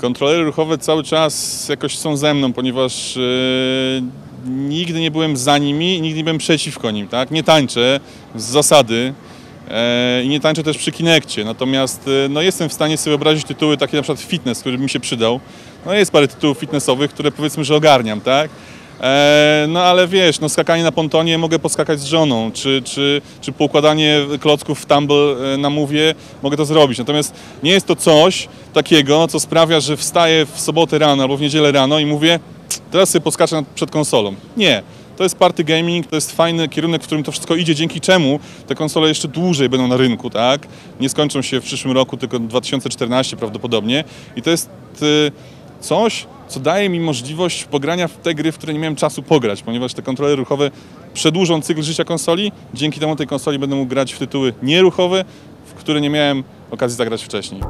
Kontrolery ruchowe cały czas jakoś są ze mną, ponieważ e, nigdy nie byłem za nimi i nigdy nie byłem przeciwko nim, tak? Nie tańczę z zasady e, i nie tańczę też przy Kinekcie, natomiast e, no, jestem w stanie sobie wyobrazić tytuły takie na przykład fitness, który by mi się przydał. No jest parę tytułów fitnessowych, które powiedzmy, że ogarniam, tak? E, no ale wiesz, no skakanie na pontonie mogę poskakać z żoną, czy, czy, czy poukładanie klocków w tumble e, na mówie mogę to zrobić. Natomiast nie jest to coś takiego, co sprawia, że wstaję w sobotę rano albo w niedzielę rano i mówię, teraz sobie poskaczę przed konsolą. Nie. To jest party gaming, to jest fajny kierunek, w którym to wszystko idzie, dzięki czemu te konsole jeszcze dłużej będą na rynku, tak? Nie skończą się w przyszłym roku, tylko 2014 prawdopodobnie. I to jest coś, co daje mi możliwość pogrania w te gry, w które nie miałem czasu pograć, ponieważ te kontrolery ruchowe przedłużą cykl życia konsoli. Dzięki temu tej konsoli będę mógł grać w tytuły nieruchowe, w które nie miałem okazji zagrać wcześniej.